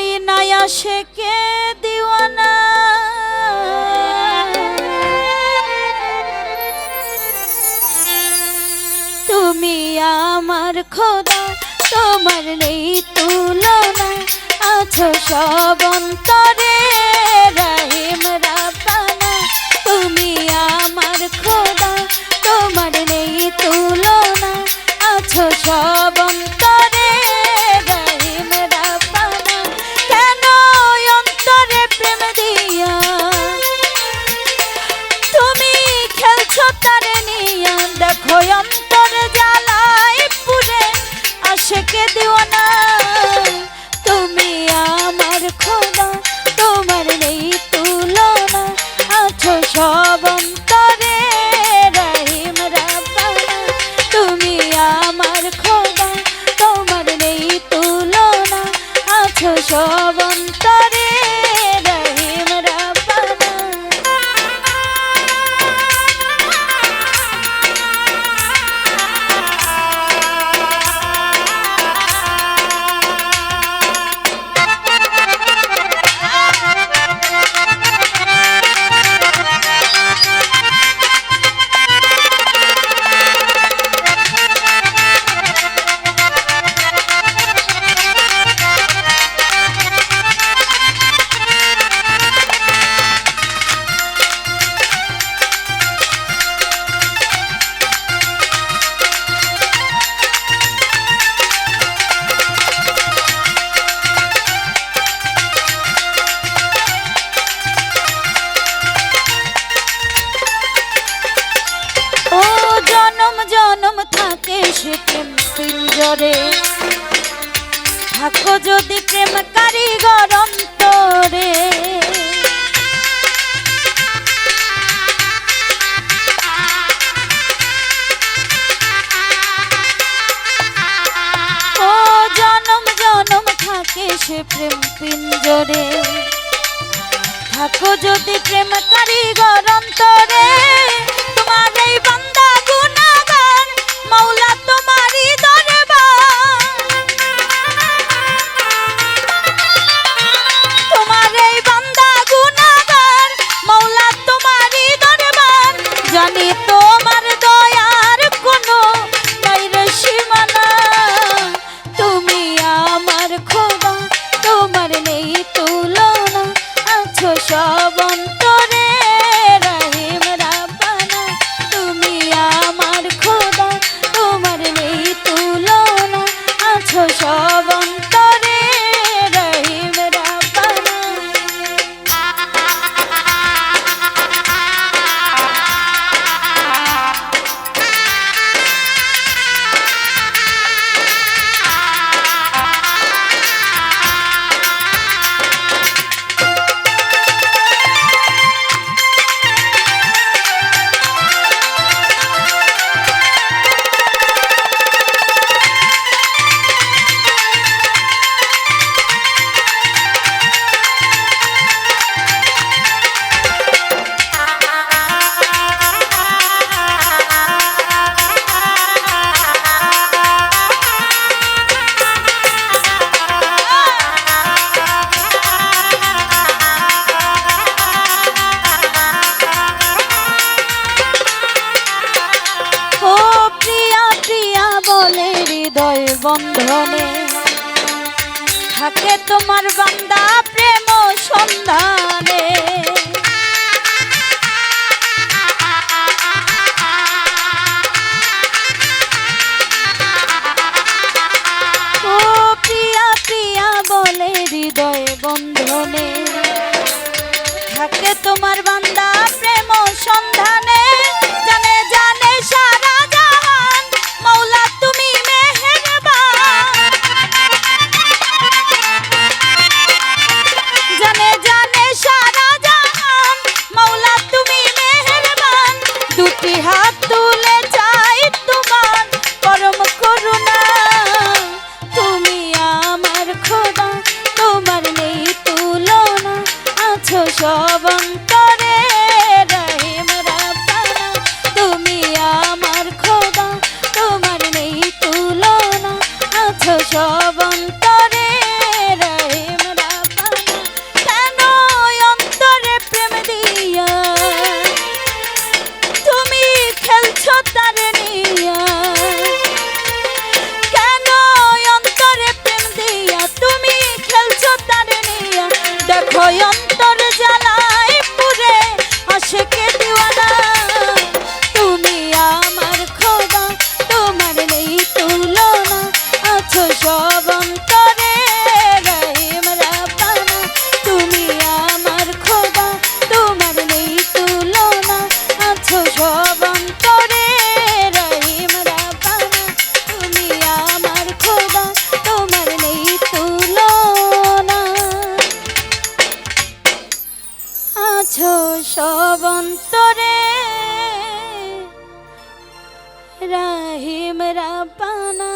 ওই নয়া শেকে দিওয়ানা? তুমি আমার খোদা তোমার নেই তুলনা। আছো সব অন্তর। নজরে থাকো যদি প্রেম কারিগর অন্তরে। ও জনম জনম থাকে সে প্রেম পিঞ্জরে। থাকো যদি প্রেম কারিগর অন্তরে, তোমার এই show. বন্ধনে। থাকে তোমার বান্দা প্রেম সন্ধানে। chovam বুঝো সব অন্তরে। রাহিম রাব্বানা